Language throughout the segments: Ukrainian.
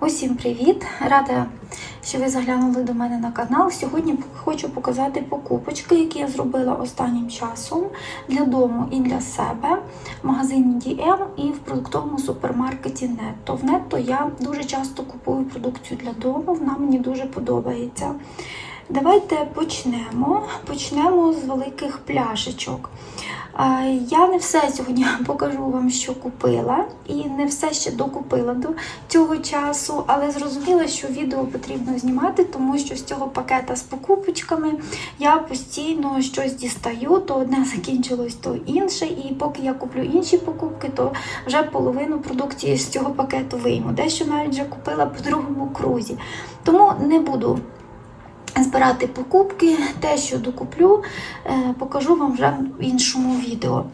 Усім привіт! Рада, що ви заглянули до мене на канал. Сьогодні хочу показати покупочки, які я зробила останнім часом для дому і для себе в магазині DM і в продуктовому супермаркеті Netto. В Netto я дуже часто купую продукцію для дому, вона мені дуже подобається. Давайте почнемо. Почнемо з великих пляшечок. Я не все сьогодні покажу вам, що купила, і не все ще докупила до цього часу, але зрозуміла, що відео потрібно знімати, тому що з цього пакета з покупочками я постійно щось дістаю, то одне закінчилось, то інше. І поки я куплю інші покупки, то вже половину продукції з цього пакету вийму. Дещо навіть вже купила по другому крузі. Тому не буду збирати покупки, те, що докуплю, е, покажу вам вже в іншому відео.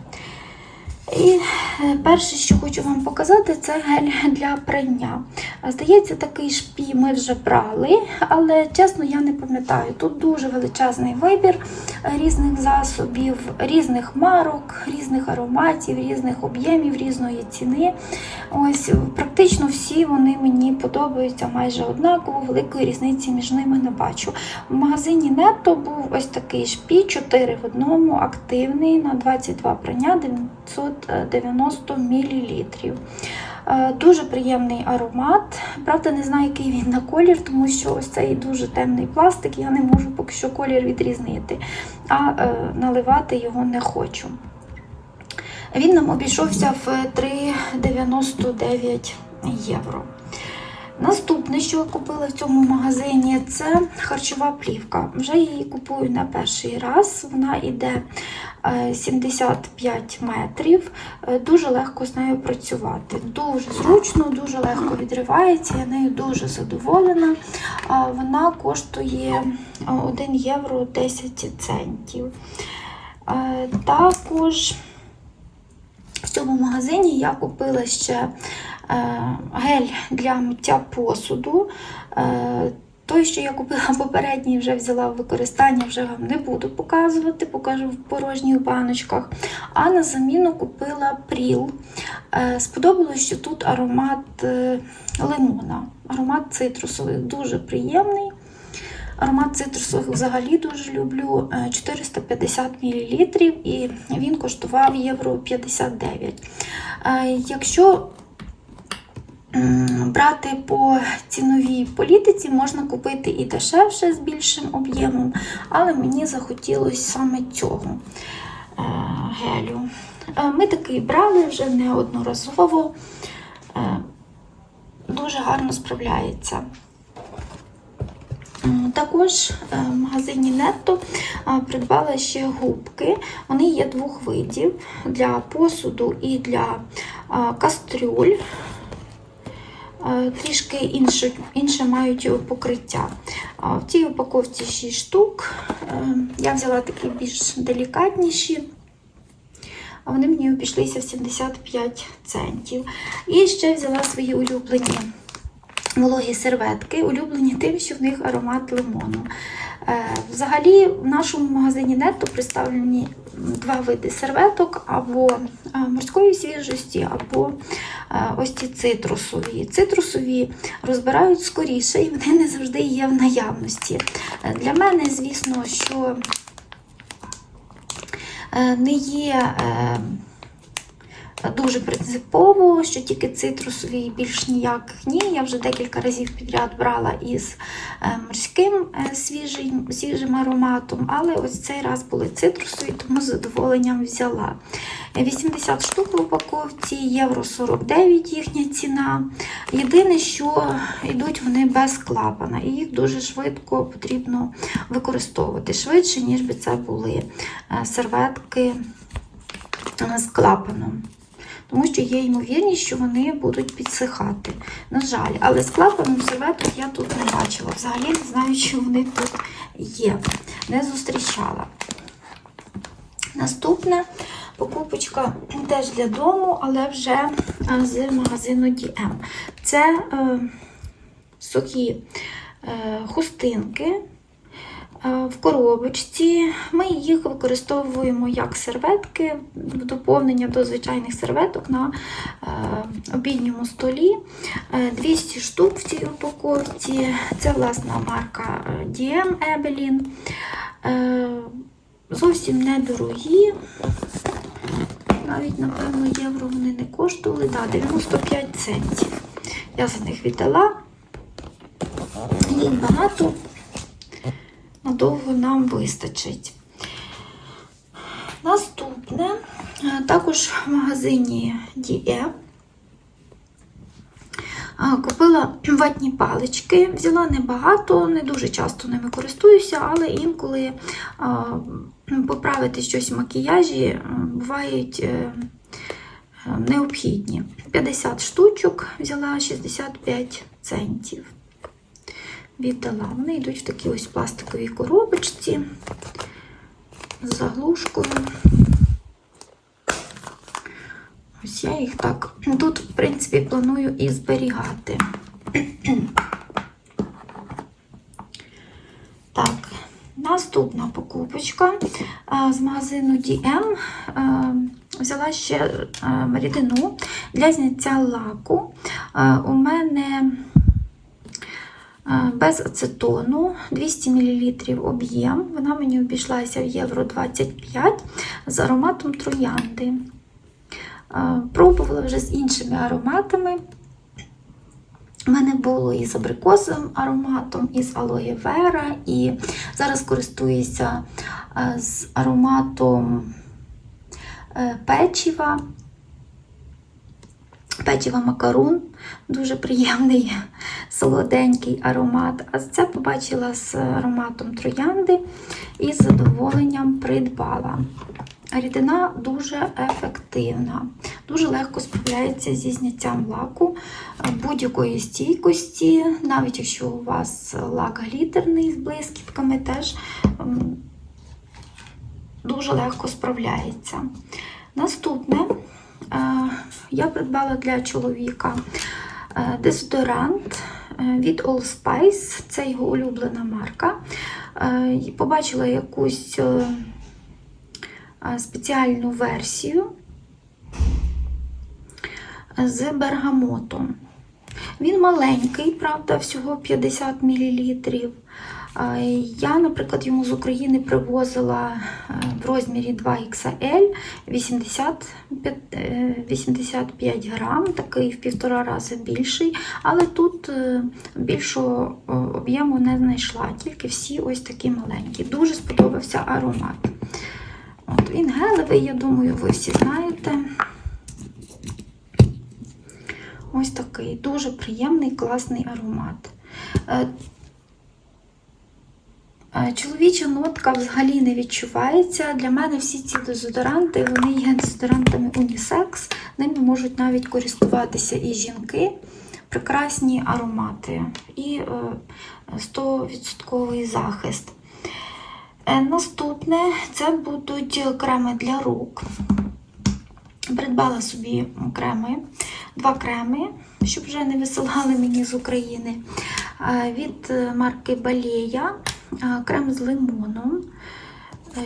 І е, перше, що хочу вам показати, це гель для прання. Здається, такий шпі ми вже брали, але чесно, я не пам'ятаю. Тут дуже величезний вибір е, різних засобів, різних марок, різних ароматів, різних об'ємів, різної ціни. Ось практично всі вони мені подобаються майже однаково, великої різниці між ними не бачу. В магазині Netto був ось такий шпі, 4 в одному, активний на 22 прання 990 мл. Дуже приємний аромат. Правда, не знаю, який він на колір, тому що ось цей дуже темний пластик, я не можу поки що колір відрізнити, а е, наливати його не хочу. Він нам обійшовся в 3,99 євро. Наступне, що я купила в цьому магазині, це харчова плівка. Вже її купую на перший раз. Вона йде 75 метрів. Е, Дуже легко з нею працювати. Дуже зручно, дуже легко відривається. Я нею дуже задоволена. Вона коштує 1 євро 10 центів. Е, Також в цьому магазині я купила ще е, гель для миття посуду. Е, той, що я купила попередній, вже взяла в використання, вже вам не буду показувати, покажу в порожніх баночках. А на заміну купила пріл. Е, Сподобалось, що тут аромат е, лимона, аромат цитрусових, дуже приємний. Аромат цитрусових взагалі дуже люблю. Е, 450 мл і він коштував євро 59. Е, Якщо брати по ціновій політиці, можна купити і дешевше з більшим об'ємом, але мені захотілося саме цього е, гелю. Е, Ми такий брали вже неодноразово, Е, дуже гарно справляється. Також в магазині Netto придбала ще губки. Вони є двох видів для посуду і для кастрюль. Е, Трішки інше, інше мають покриття. В цій упаковці 6 штук. Е, Я взяла такі більш делікатніші. А вони мені обійшлися в 75 центів. І ще взяла свої улюблені вологі серветки, улюблені тим, що в них аромат лимону. Е, Взагалі, в нашому магазині Netto представлені два види серветок або е, морської свіжості, або е, ось ці цитрусові. Цитрусові розбирають скоріше і вони не завжди є в наявності. Для мене, звісно, що не є. Дуже принципово, що тільки цитрусові і більш ніяких ні. Я вже декілька разів підряд брала із е, морським е, свіжим, свіжим ароматом, але ось цей раз були цитрусові, тому з задоволенням взяла. 80 штук в упаковці, євро 49 їхня ціна. Єдине, що йдуть вони без клапана, і їх дуже швидко потрібно використовувати, швидше, ніж би це були е, серветки з клапаном. Тому що є ймовірність, що вони будуть підсихати. На жаль, але з клапаном серветок я тут не бачила. Взагалі не знаю, чи вони тут є. Не зустрічала. Наступна покупочка теж для дому, але вже е, з магазину DM. Це е, сухі е, хустинки в коробочці. Ми їх використовуємо як серветки в доповнення до звичайних серветок на е, обідньому столі. Е, 200 штук в цій упаковці. Це власна марка е, DM Ebelin. Е, Зовсім недорогі. Навіть, напевно, євро вони не коштували. Да, 95 центів. Я за них віддала. Їх багато. Надовго нам вистачить. Наступне, е, також в магазині DM Купила ватні палички, взяла небагато, не дуже часто ними користуюся, але інколи поправити щось в макіяжі бувають е, е, необхідні. 50 штучок взяла 65 центів. Віддала. Вони йдуть в такій ось пластиковій коробочці з заглушкою. Ось я їх так тут, в принципі, планую і зберігати. Так, наступна покупочка з магазину DM. Взяла ще рідину для зняття лаку. У мене без ацетону 200 мл об'єм. Вона мені обійшлася в євро 25 з ароматом троянди. Пробувала вже з іншими ароматами. У мене було і з абрикосовим ароматом, і з алоє вера, і зараз користуюся е, з ароматом е, печива. Печива макарун, дуже приємний, солоденький аромат. А це побачила з ароматом троянди і з задоволенням придбала. Рідина дуже ефективна, дуже легко справляється зі зняттям лаку будь-якої стійкості, навіть якщо у вас лак глітерний з блискітками, теж дуже легко справляється. Наступне я придбала для чоловіка е, дезодорант е, від All Spice, це його улюблена марка. Е, Побачила якусь спеціальну версію з бергамотом. Він маленький, правда, всього 50 мл. Я, наприклад, йому з України привозила е, в розмірі 2XL 85, е, 85 грам, такий в півтора рази більший, але тут е, більшого е, об'єму не знайшла, тільки всі ось такі маленькі. Дуже сподобався аромат. От, Він гелевий, я думаю, ви всі знаєте. Ось такий дуже приємний, класний аромат. Е, е, Чоловіча нотка взагалі не відчувається. Для мене всі ці дезодоранти вони є дезодорантами унісекс. Ними можуть навіть користуватися і жінки. Прекрасні аромати і е, 100% захист. Е, Наступне це будуть креми для рук. Придбала собі креми, два креми, щоб вже не висилали мені з України. Е, Від марки Балея е, крем з лимоном,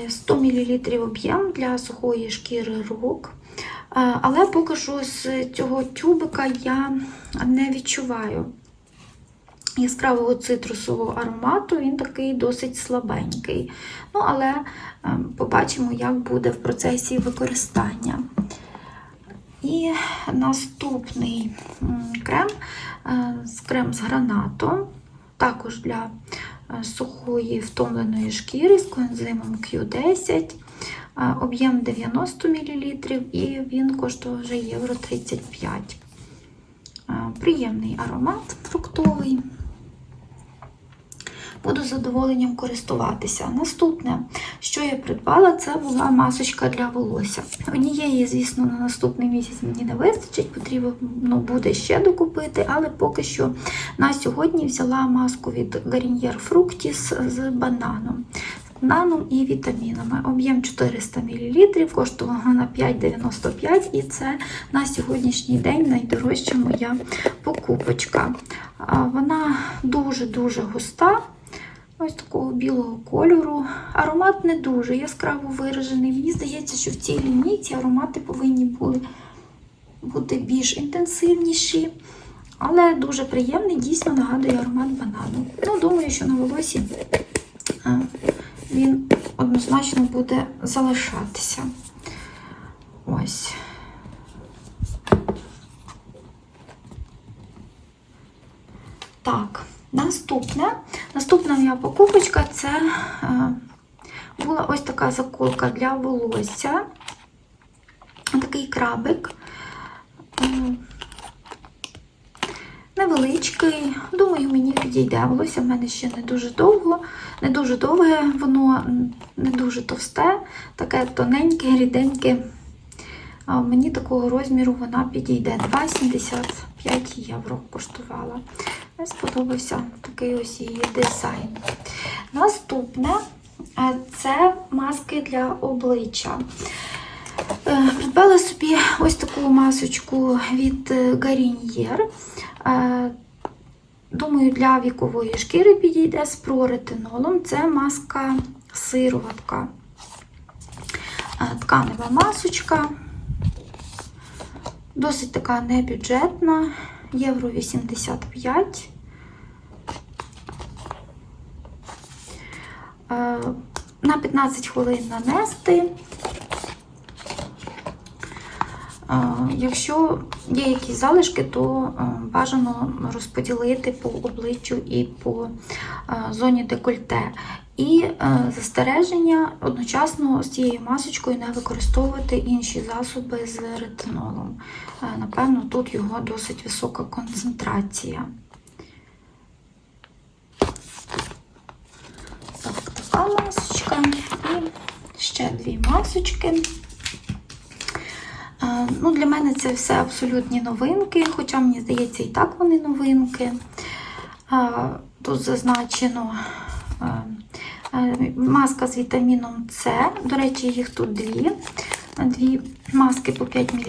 е, 100 мл об'єм для сухої шкіри рук. Е, Але поки що з цього тюбика я не відчуваю яскравого цитрусового аромату, він такий досить слабенький. Ну, але е, побачимо, як буде в процесі використання. І наступний крем е, крем з гранатом, також для е, сухої втомленої шкіри з коензимом Q10. Е, Об'єм 90 мл і він коштує вже євро 35. Е, Приємний аромат фруктовий. Буду задоволенням користуватися. Наступне, що я придбала, це була масочка для волосся. Однієї, звісно, на наступний місяць мені не вистачить, потрібно буде ще докупити, але поки що на сьогодні взяла маску від Garnier Fructis з бананом. Бананом і вітамінами. Об'єм 400 мл, коштувала вона 5,95 і це на сьогоднішній день найдорожча моя покупочка. Вона дуже-дуже густа, ось такого білого кольору. Аромат не дуже яскраво виражений. Мені здається, що в цій лінійці аромати повинні були бути більш інтенсивніші. Але дуже приємний, дійсно нагадує аромат банану. Ну, думаю, що на волосі е, він однозначно буде залишатися. Ось. Так, наступне. Наступна моя покупочка це е, була ось така заколка для волосся. Такий крабик. Е, Невеличкий, думаю, мені підійде. Волосся в мене ще не дуже довго, не дуже довге, воно не дуже товсте, таке тоненьке, ріденьке. А мені такого розміру вона підійде. 2,75 євро коштувала. Мені сподобався такий ось її дизайн. Наступне е, це маски для обличчя. Е, Придбала собі ось таку масочку від е, Garnier. Думаю, для вікової шкіри підійде з проретинолом. Це маска сироватка. Тканева масочка. Досить така небюджетна, євро 85. Е, На 15 хвилин нанести. Якщо є якісь залишки, то бажано розподілити по обличчю і по зоні декольте. І застереження одночасно з цією масочкою не використовувати інші засоби з ретинолом. Напевно, тут його досить висока концентрація. Так, така масочка і ще дві масочки. Е, Ну, Для мене це все абсолютні новинки, хоча мені здається, і так вони новинки. Е, Тут зазначено е, маска з вітаміном С. До речі, їх тут дві. Дві маски по 5 мл.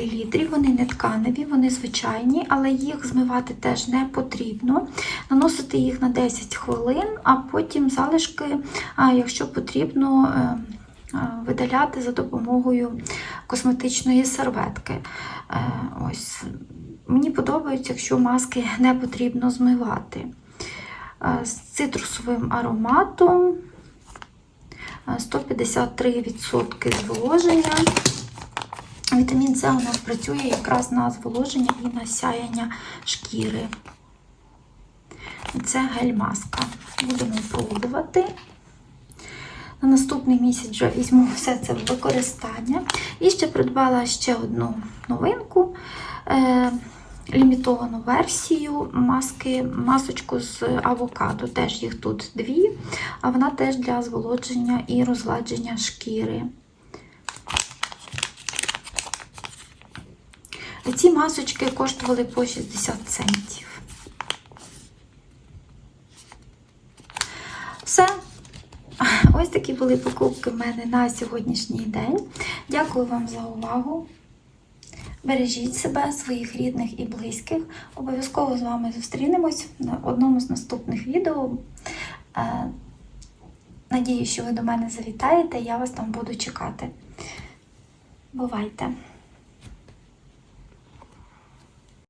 Вони не тканеві, вони звичайні, але їх змивати теж не потрібно. Наносити їх на 10 хвилин, а потім залишки, якщо потрібно, видаляти за допомогою косметичної серветки. Е, Ось. Мені подобається, якщо маски не потрібно змивати. Е, З цитрусовим ароматом е, 153% зволоження. Вітамін С у нас працює якраз на зволоження і на сяяння шкіри. Це гель-маска. Будемо пробувати. На наступний місяць вже візьму все це в використання. І ще придбала ще одну новинку. Е, лімітовану версію маски, масочку з авокадо. Теж їх тут дві, а вона теж для зволодження і розгладження шкіри. Ці масочки коштували по 60 центів. Все. Ось такі були покупки в мене на сьогоднішній день. Дякую вам за увагу. Бережіть себе, своїх рідних і близьких. Обов'язково з вами зустрінемось на одному з наступних відео. Е, Надію, що ви до мене завітаєте, я вас там буду чекати. Бувайте!